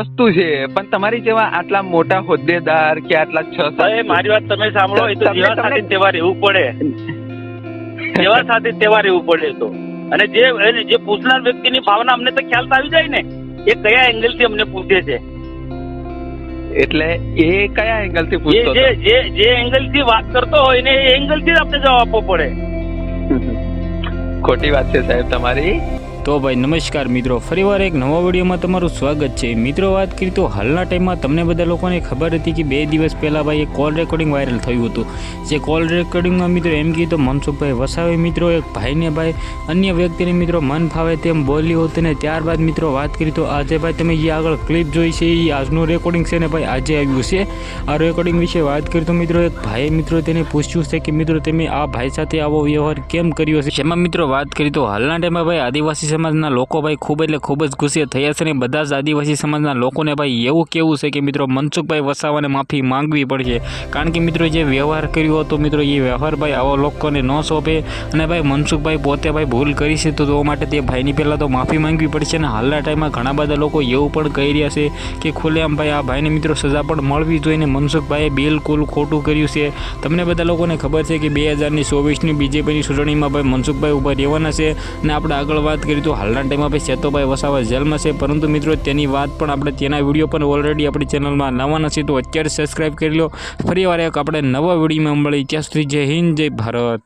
વસ્તુ છે પણ તમારી જેવા આટલા મોટા હોદ્દેદાર કે આટલા છ મારી વાત તમે સાંભળો એ તો જેવા સાથે તેવા રહેવું પડે. જેવા સાથે તેવા રહેવું પડે તો. અને જે જે પૂછનાર વ્યક્તિની ભાવના અમને તો ખ્યાલ આવી જાય ને. એ કયા એંગલથી અમને પૂછે છે? એટલે એ કયા એંગલથી પૂછતો જે જે જે એંગલથી વાત કરતો હોય ને એ એંગલથી જ આપણે જવાબ આપવો પડે. ખોટી વાત છે સાહેબ તમારી. તો ભાઈ નમસ્કાર મિત્રો, ફરીવાર એક નવા વિડીયોમાં તમારું સ્વાગત છે. મિત્રો, વાત કરી તો હાલના ટાઈમમાં તમને બધા લોકોને ખબર હતી કે બે દિવસ પહેલાં ભાઈ એક કોલ રેકોર્ડિંગ વાયરલ થયું હતું. જે કોલ રેકોર્ડિંગમાં મિત્રો એમ કીધું તો મનસુખભાઈ વસાવે મિત્રો, એક ભાઈને ભાઈ અન્ય વ્યક્તિને મિત્રો મન ફાવે તેમ બોલ્યું હતું ને ત્યારબાદ મિત્રો વાત કરી તો આજે ભાઈ તમે જે આગળ ક્લિપ જોઈ છે એ આજનું રેકોર્ડિંગ છે ને ભાઈ આજે આવ્યું છે. આ રેકોર્ડિંગ વિશે વાત કરી તો મિત્રો એક ભાઈએ મિત્રો તેને પૂછ્યું છે કે મિત્રો તમે આ ભાઈ સાથે આવો વ્યવહાર કેમ કર્યો છે? જેમાં મિત્રો વાત કરી તો હાલના ટાઈમમાં ભાઈ આદિવાસી સમાજના લોકો ભાઈ ખૂબ એટલે ખૂબ જ ગુસ્સે થયા છે અને બધા જ આદિવાસી સમાજના લોકોને ભાઈ એવું કેવું છે કે મિત્રો મનસુખભાઈ વસાવાને માફી માંગવી પડશે. કારણ કે મિત્રો જે વ્યવહાર કર્યો હતો મિત્રો એ વ્યવહાર ભાઈ આવા લોકોને ન સોંપે અને ભાઈ મનસુખભાઈ પોતે ભાઈ ભૂલ કરી છે તો તો માટે તે ભાઈની પહેલાં તો માફી માંગવી પડશે અને હાલના ટાઈમમાં ઘણા બધા લોકો એવું પણ કહી રહ્યા છે કે ખુલ્લેઆમ ભાઈ આ ભાઈને મિત્રો સજા પણ મળવી જોઈએ મનસુખભાઈએ બિલકુલ ખોટું કર્યું છે. તમને બધા લોકોને ખબર છે કે બે હજારની ચોવીસની બીજેપીની ચૂંટણીમાં ભાઈ મનસુખભાઈ ઊભા રહેવાના છે અને આપણે આગળ વાત કરીએ તો હાલના ટાઈમમાં ભાઈ સેતોભાઈ વસાવા જેલમાં છે. પરંતુ મિત્રો, તેની વાત પણ આપણે તેના વીડિયો પણ ઓલરેડી આપણી ચેનલમાં નવા નથી. તો અત્યારે સબસ્ક્રાઈબ કરી લો. ફરી વાર એક આપણે નવા વિડીયોમાં મળી ત્યાં સુધી જય હિન્દ, જય ભારત.